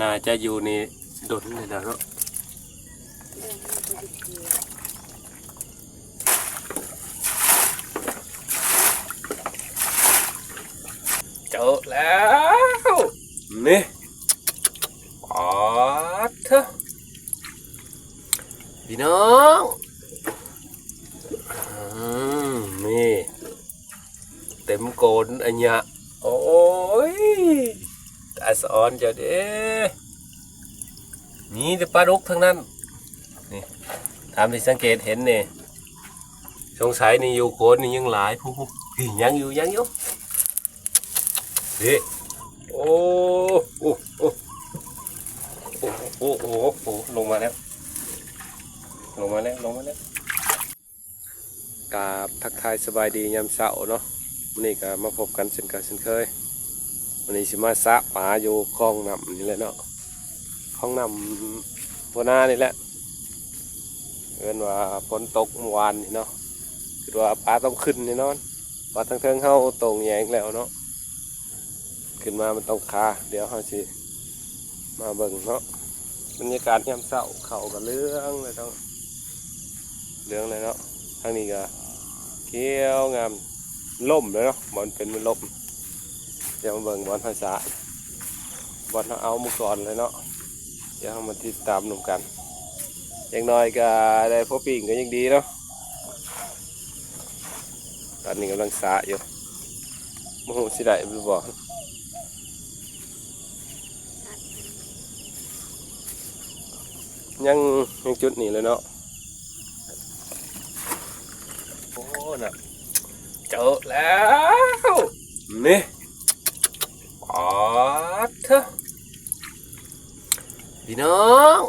น่าจะอยู่ในดนเลยนะเนาะเจอแล้วนี่อ๋อเถอะพี่น้องอืมนี่เต็มโกนอันเนี้ยโอ้ย ตาสอนเจ้าเด้มีแต่ปลาดุกทั้งนั้น นี่ตามที่สังเกตเห็นเนี่ยสงสัยนี่อยู่โกนนี่ยังหลายผู้พี่ยังอยู่ยังอยู่นี่โอ้โอ้โอ้โอ้โอ้โอ้โอ้ลงมาแล้วลงมาแล้วลงมาแล้วกาบทักทายสบายดียามเช้าเนาะวันนี้ก็มาพบกันเช่นเก่าเช่นเคย วันนี้สิมาสะปลาอยู่คลองน้ำนี่แหละเนาะคลองน้ำหัวหน้านี่แหละเอินว่าฝนตกเมื่อวานนี่เนาะคือว่าปลาต้องขึ้นแน่นอนปลาทั้งเทิงเข้าตรงแยงแล้วเนาะขึ้นมามันต้องคาเดี๋ยวเขาสิมาเบิ่งเนาะบรรยากาศยามเช้าเข่ากับเรื่องเลยต้องเรื่องเลยเนาะทางนี้ก็เกี้ยวงามล่มเลยเนาะบอลเป็นมันล่ม เดี๋ยวมาเบิ่งบอลภาษาบอลเขาเอามือก่อนเลยเนาะเดี๋ยวเรามาติดตามหนุ่มกันอย่างน้อยก็ได้พบปิ่งก็ยังดีเนาะตอนนี้กำลังสาอยู่มโหสิได้หรือบอกยังยังจุดนี้เลยเนาะโอ้น่ะเจอแล้วนี่อ๋อเถอะ พี่น้อง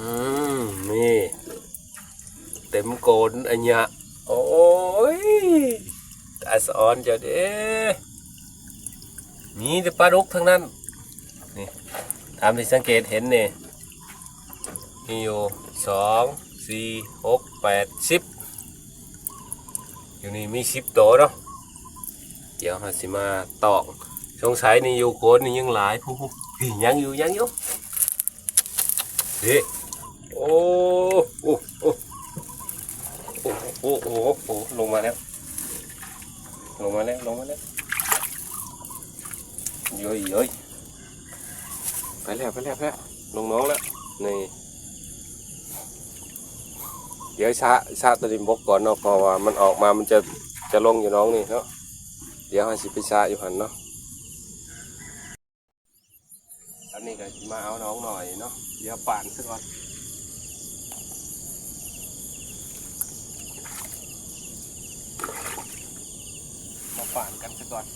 อืมนี่ เต็มโกนอันเนี้ยโอ้ยตาสอนจ้าเด้มีแต่ปลาดุกทั้งนั้น นี่ตามที่สังเกตเห็นเนี่ยมีอยู่สองสี่หกแปดสิบอยู่นี่มีสิบตัวเนาะเดี๋ยวเราสิมาตอกสงสัยนี่อยู่โกนนี่ยังหลายผู้ ยังอยู่ยังอยู่นี่โอ้โอ้โอ้โอ้โอ้โอ้โอ้ลงมาแล้วลงมาแล้วลงมาแล้วเย้ยเย้ยไปแล้วไปแล้วไปแล้วลงน้องแล้วนี่เดี๋ยวชาชาตัวดินบกก่อนเนาะเพราะว่ามันออกมามันจะจะลงอยู่น้องนี่เนาะเดี๋ยวให้สิไปชาอยู่หันเนาะ อันนี้ก็มาเอาน้องหน่อยเนาะเดี๋ยวป่านซะก่อนมาป่านกันซะก่อน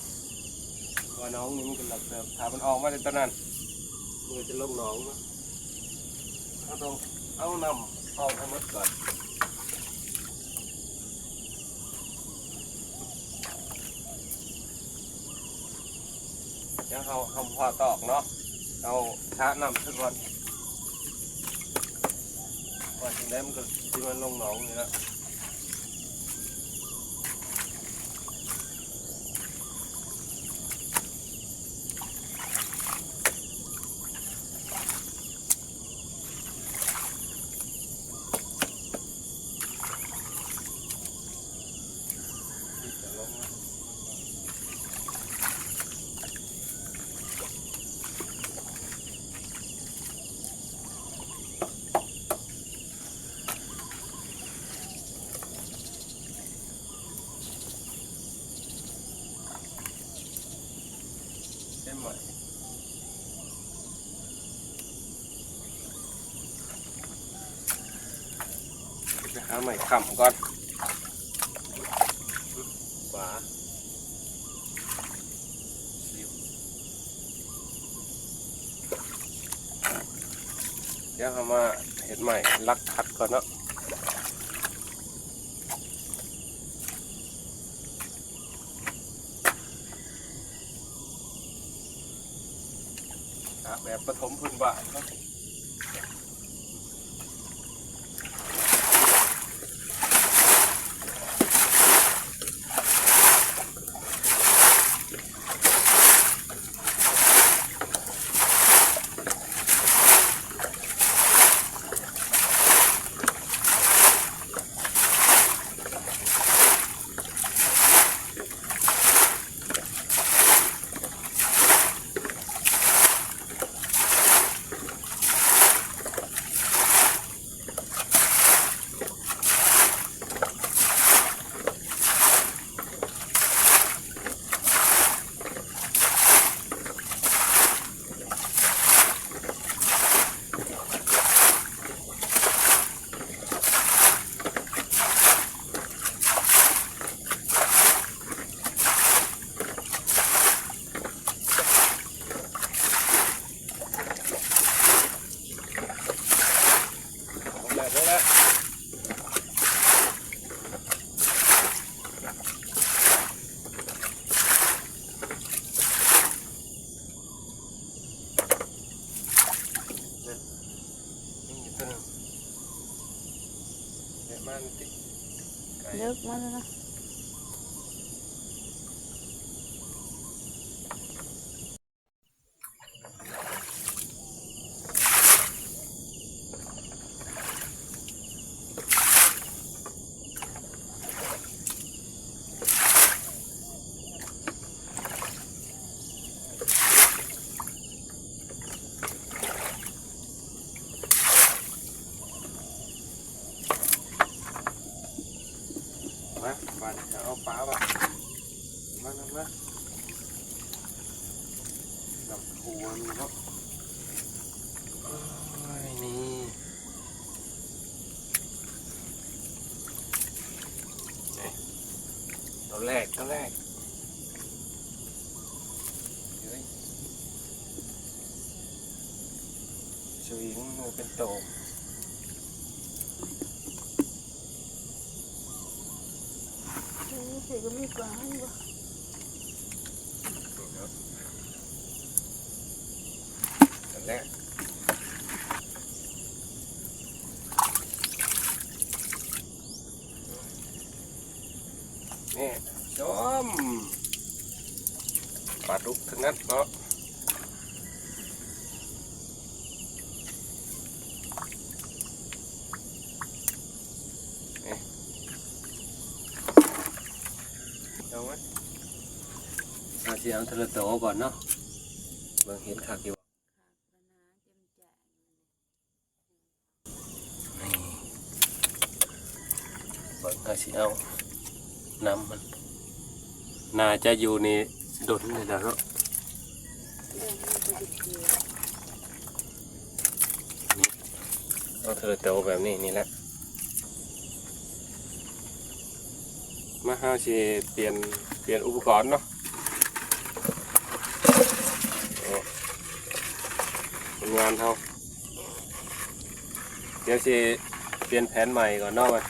ว่าน้องนี่มันก็หลับเดิมถ้ามันออกมาในตอนนั้นมันจะลงน้องเนาะเอาตรงเอานำออกให้หมดก่อนเดี๋ยวเราทำพอตอกเนาะ เอาช้านำซะก่อนว่าถึงได้มันก็ที่มันลงหนองนี่แล้วที่จะลงมา ใช่ไหมไปหา ใหม่ขำก่อนขวาซิวเดี๋ยวเอามาเห็ดใหม่ลักคัดก่อนเนาะอะแบบปฐมพื้นบ้านเนาะ เลิกมาแล้วนะ มามาจะเอาปลาป่ะ ดับหัวมีเนาะโอ้ยนี่ตัวแรกตัวแรกเฮ้ยสวิงมันเป็นโตเออเสี ยก็มีปลาอยู่วะนี่ชมปลาดุกทั้งนั้นเนาะเอาไว้เอาสิเอาทะเลโตก่อนเนาะเบิ่งเห็นคักอยู่ นี่เบิกเอา สิเอาน้ำมันน่าจะอยู่ในดนนี่แหละเนาะเรื่องมันจะดิบเอาเธอโตแบบนี้นี่แหละมาเฮาสิเปลี่ยนเปลี่ยนอุปกรณ์เนาะโอ้เป็นงานเฮาเดี๋ยวสิเปลี่ยนแผนใหม่ก่อนเนาะมัน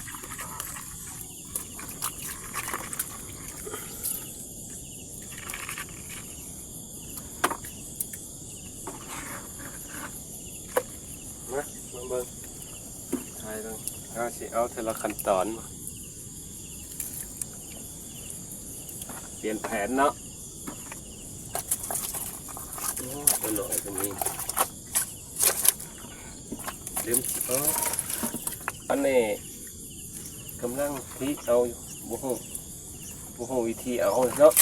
มามาเบิ่งถ่ายต้อง เอาสิเอาทีละขั้นตอน เปลี่ยนแผนเนาะโอ้ตัวหน่อยตรงนี้เลืมเอออันนี้กำลังที่เอาบุหูบุหูวิธีเอาเนาะ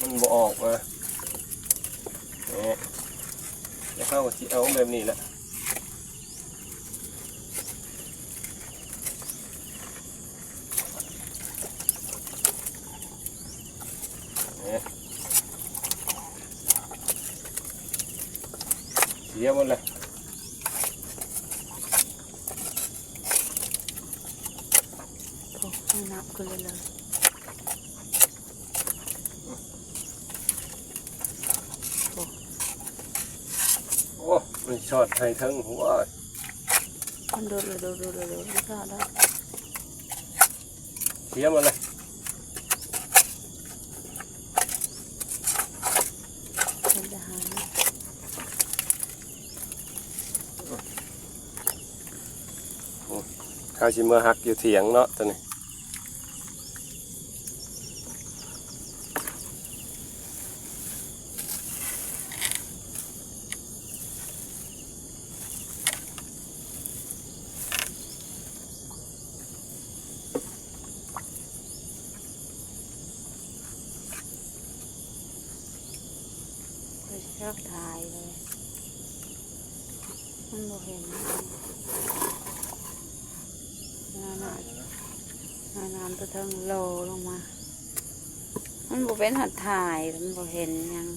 มันบ่ออกมาเนี่ยจะเข้ากับที่เอาแบบนี้แหละ สียหมดเลยโอ้ไม่นับกันเลยเลยโอ้มันช็อตให้ทั้งหัวมันโดดเลยโดดโดดโดดโดดไม่กล้าได้เสียหมดเลย มันจะหาย ข้าวชิมือหักอยู่เถียงเนาะตัวนี้ ไปชอบถ่ายเลย มันบ่เห็นนานา นาน้ำตัวเทิงโลลงมา มันบ่เป็นหัดถ่าย มันบ่เห็นยัง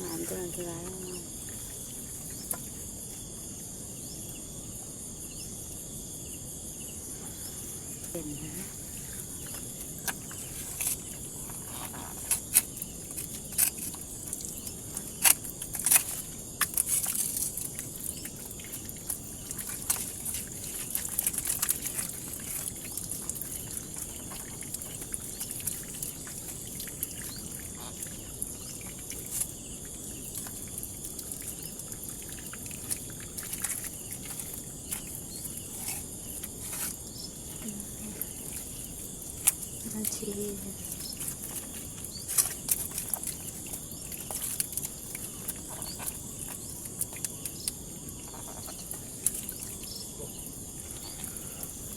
น้ำตัวนั้นคือไรลงมาเห็นนะ เชี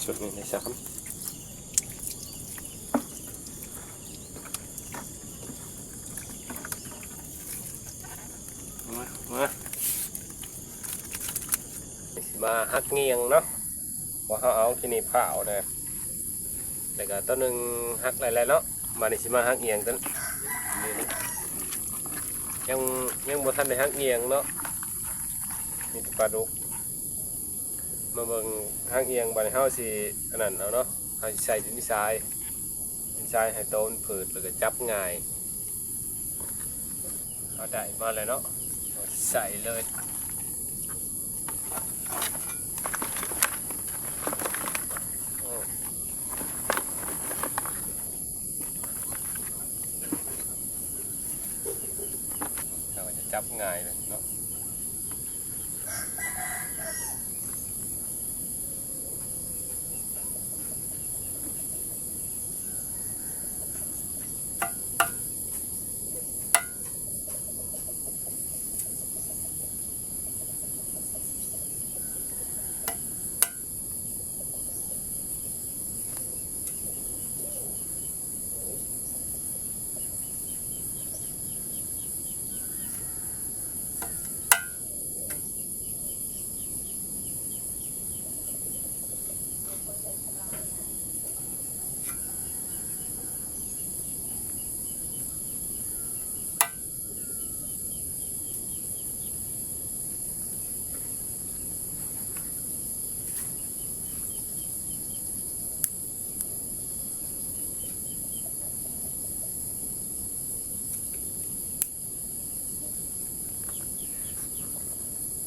ชุดนี้ในสักมามามาหักเงียงเนาะว่าเขาเอาที่นี่เผาเลยแมาเบิ่งทางเอียงบัดนเฮาสิอันนั้นเอาเนาะเฮาสิใส่ดินทรายดินทรายให้โตมันผืดแล้วก็จับง่ายเอาได้มาเลยเนาะใส่เลยโอ้เราก็จะจับง่ายเลยเนาะ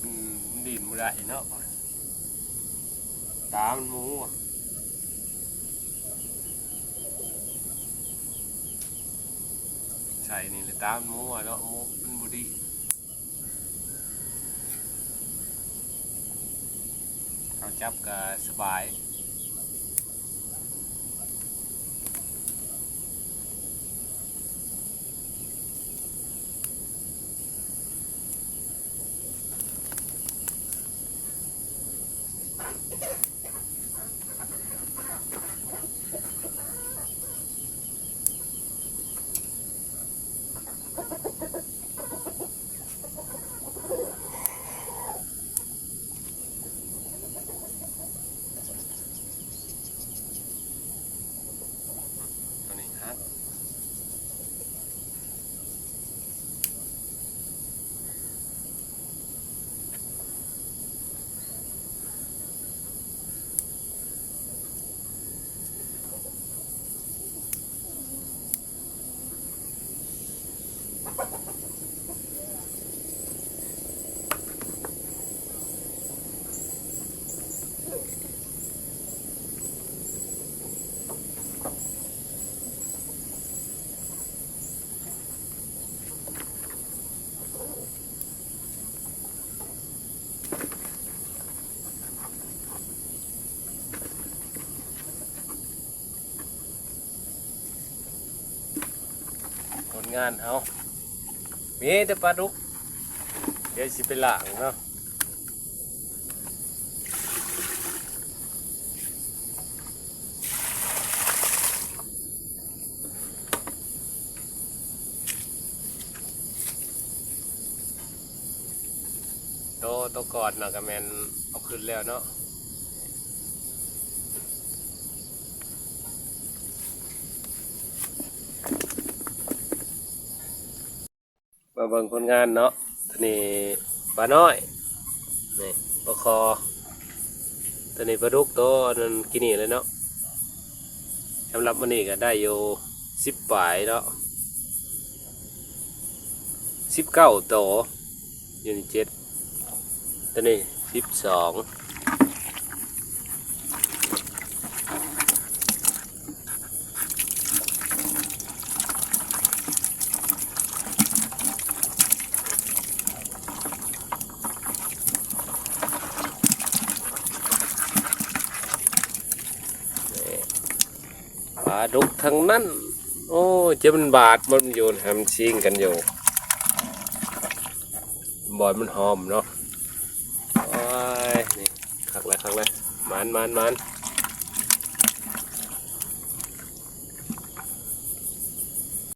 อืมดินบ่ ได้เนาะตามนหมูอะใช่นี่เลยตามหมูอะเนาะหมูเป็นบุดีเขาจับก็สบาย ตัวนี้ฮักผล งานเอามีแต่ปลาดุก เดี๋ยวสิไปล้างเนาะโตโตก่อนเนาะก็แมนเอาขึ้นแล้วเนาะ เบิ่งผลงานเนาะตัวนี้ปลาน้อยนี่ปลาคอตัวนี้ปลาดุกตัวนั้นกินนี่เลยเนาะสำหรับวันนี้ก็ได้อยู่สิบปลายเนาะสิบเก้าตัวยู่ในเจ็ดตัวนี้สิบสอง ดุกทั้งนั้น โอ้จะมันบาดมันโยนแฮมชิงกันอยู่บอยมันหอมเนาะโอ้ยนี่ขักแล้วขักแลยมันมันมัน